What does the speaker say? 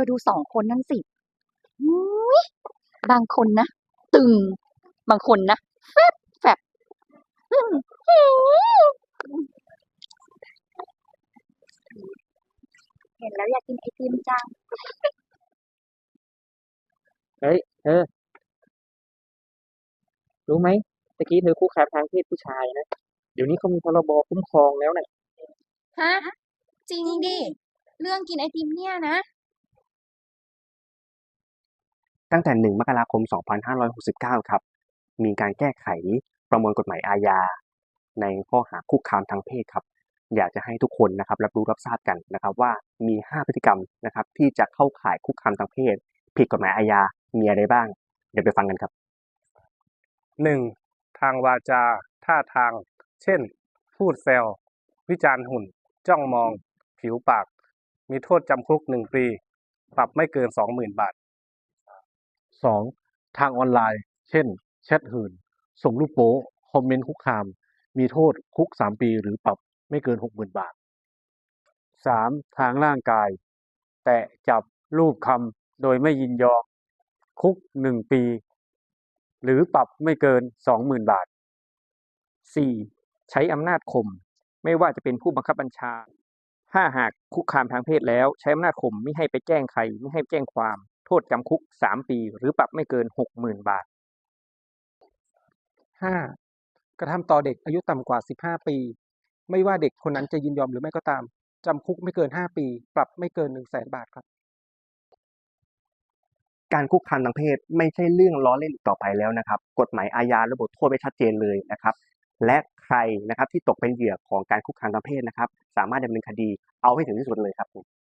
อดูสองคนนั่นสิอุ๊ยบางคนนะ ตึง บางคนนะแฟบแฟบอื้อหือเห็นแล้วอยากกินไอติมจัง เฮ้ย เธอ รู้ไหมตะกี้เธอคุกคามทางเพศผู้ชายนะ เดี๋ยวนี้เขามีพรบคุ้มครองแล้วนะฮะ จริงดิ เรื่องกินไอติมเนี่ยนะ ตั้งแต่ 1 มกราคม 2569 ครับ มีการแก้ไขประมวลกฎหมายอาญา ในข้อหาคุกคามทางเพศครับ อยากจะให้ทุกคนนะครับรับรู้รับทราบกันนะครับว่ามี 5 พฤติกรรมนะครับที่จะเข้าข่ายคุกคามทางเพศ ผิดกฎหมายอาญา มีอะไรบ้าง เดี๋ยวไปฟังกันครับหนึ่งทางวาจา ท่าทาง เช่น พูดแซว วิจารณ์หุ่น จ้องมอง ผิวปาก มีโทษจำคุกหนึ่งปี ปรับไม่เกินสองหมื่นบาท 2. ทางออนไลน์ เช่น แชทหื่น ส่งรูปโป๊คอมเมนต์คุกคาม มีโทษคุก 3 ปีหรือปรับไม่เกิน 60,000 บาท 3. ทางร่างกาย แตะจับรูปคำโดยไม่ยินยอมคุก 1 ปี หรือปรับไม่เกิน 20,000 บาท 4. ใช้อำนาจข่มไม่ว่าจะเป็นผู้บังคับบัญชา ถ้าหากคุกคามทางเพศแล้ว ใช้อำนาจข่มไม่ให้ไปแจ้งใคร ไม่ให้แจ้งความ โทษจำคุก 3 ปี หรือปรับไม่เกิน 60,000 บาท 5. กระทำต่อเด็กอายุต่ำกว่า 15 ปี ไม่ว่าเด็กคนนั้นจะยินยอมหรือไม่ก็ตามจำคุกไม่เกิน 5 ปี ปรับไม่เกิน 1 0 0 0 0แบาทครับ การคุกคามทางเพศไม่ใช่เรื่องล้อเล่นอีกต่อไปแล้วนะครับ กฎหมายอาญาระบุโทษไว้ชัดเจนเลยนะครับ และใครนะครับที่ตกเป็นเหยื่อของการคุกคามทางเพศนะครับ สามารถดำเนินคดีเอาให้ถึงที่สุดเลยครับผม